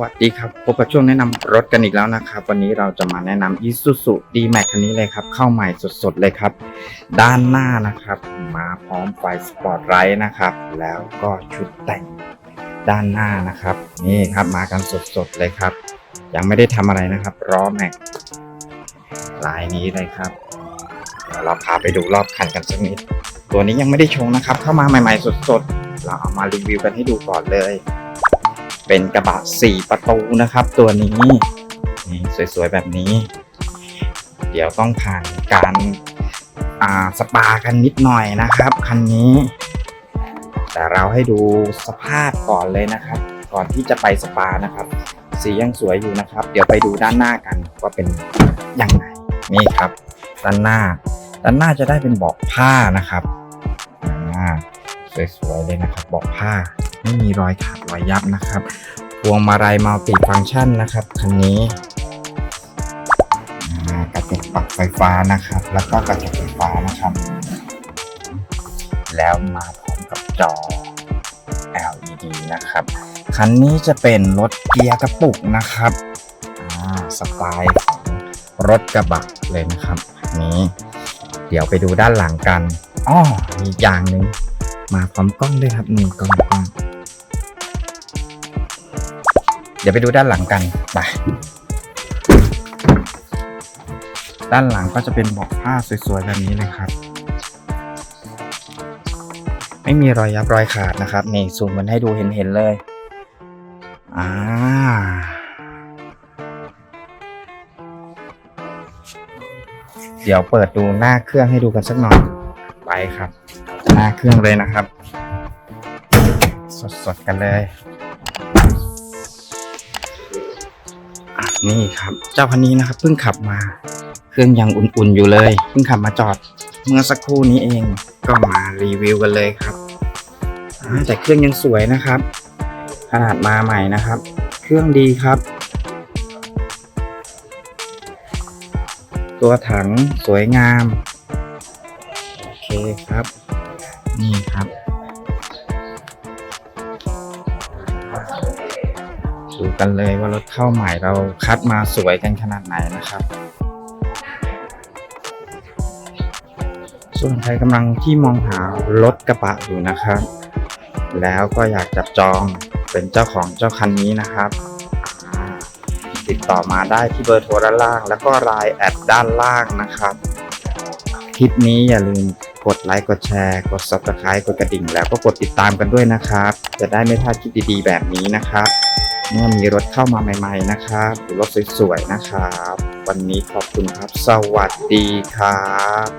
วัสดีครับพบกับช่วงแนะนำรถกันอีกแล้วนะครับ วันนี้เราจะมาแนะนำ Isuzu D-Max คันนี้เลยครับ เข้าใหม่สดๆเลยครับ ด้านหน้านะครับ มาพร้อมไฟสปอร์ตไลท์นะครับ แล้วก็ชุดแต่งด้านหน้านะครับ นี่ครับมากันสดๆเลยครับ ยังไม่ได้ทำอะไรนะครับล้อแม็กลายนี้เลยครับเดี๋ยวเราพาไปดูรอบคันกันสักนิด ตัวนี้ยังไม่ได้ชงนะครับ เข้ามาใหม่ๆสดๆ เราเอามารีวิวกันให้ดูก่อนเลย เป็นกระบะ4ประตูนะครับ ตัวนี้นี่สวยๆแบบนี้ เดี๋ยวต้องผ่านการอ่าสปากันนิดหน่อยนะครับคันนี้ แต่เราให้ดูสภาพก่อนเลยนะครับ ก่อนที่จะไปสปานะครับ สียังสวยอยู่นะครับ เดี๋ยวไปดูด้านหน้ากันว่าเป็นยังไงนี่ครับ ด้านหน้า ด้านหน้าจะได้เป็นเบาะผ้านะครับอ่าสวยๆเลยนะครับเบาะผ้า ไม่มีรอยขาดรอยยับนะครับ พวงมาลัยมัลติฟังก์ชันนะครับคันนี้กระจกปรับไฟฟ้านะครับ แล้วก็กระจกไฟฟ้านะครับ แล้วมาพร้อมกับจอ LED นะครับ คันนี้จะเป็นรถเกียร์กระปุกนะครับอ่าสไตล์ของรถกระบะเลยนะครับนี้เดี๋ยวไปดูด้านหลังกันอ้อมีอีกอย่างหนึ่งมาพร้อมกล้องด้วยครับนี่กล้องกล้อง เดี๋ยวไปดูด้านหลังกันไปด้านหลังก็จะเป็นเบาะผ้าสวยๆแบบนี้เลยครับ ไม่มีรอยยับรอยขาดนะครับนี่ซูมมันให้ดูเห็นๆเลยอ่าเดี๋ยวเปิดดูหน้าเครื่องให้ดูกันสักหน่อยไปครับ หน้าเครื่องเลยนะครับ สดๆกันเลย นี่ครับ เจ้าคันนี้นะครับเพิ่งขับมา เครื่องยังอุ่นๆอยู่เลยเพิ่งขับมาจอด เมื่อสักครู่นี้เองก็มารีวิวกันเลยครับแต่เครื่องยังสวยนะครับ ขนาดมาใหม่นะครับ เครื่องดีครับ ตัวถังสวยงาม โอเคครับ นี่ครับ ดูกันเลยว่ารถเข้าใหม่เราคัดมาสวยกันขนาดไหนนะครับ ส่วนใครกำลังที่มองหารถกระบะอยู่นะครับ แล้วก็อยากจับจองเป็นเจ้าของเจ้าคันนี้นะครับ ติดต่อมาได้ที่เบอร์โทรด้านล่าง แล้วก็ไลน์แอดด้านล่างนะครับ คลิปนี้อย่าลืมกดไลค์กดแชร์กด subscribe กดกระดิ่ง แล้วก็กดติดตามกันด้วยนะครับ จะได้ไม่พลาดคลิปดีๆ แบบนี้นะครับ เมื่อมีรถเข้ามาใหม่ ๆ นะครับหรือรถสวยๆนะครับ วันนี้ขอบคุณครับ สวัสดีครับ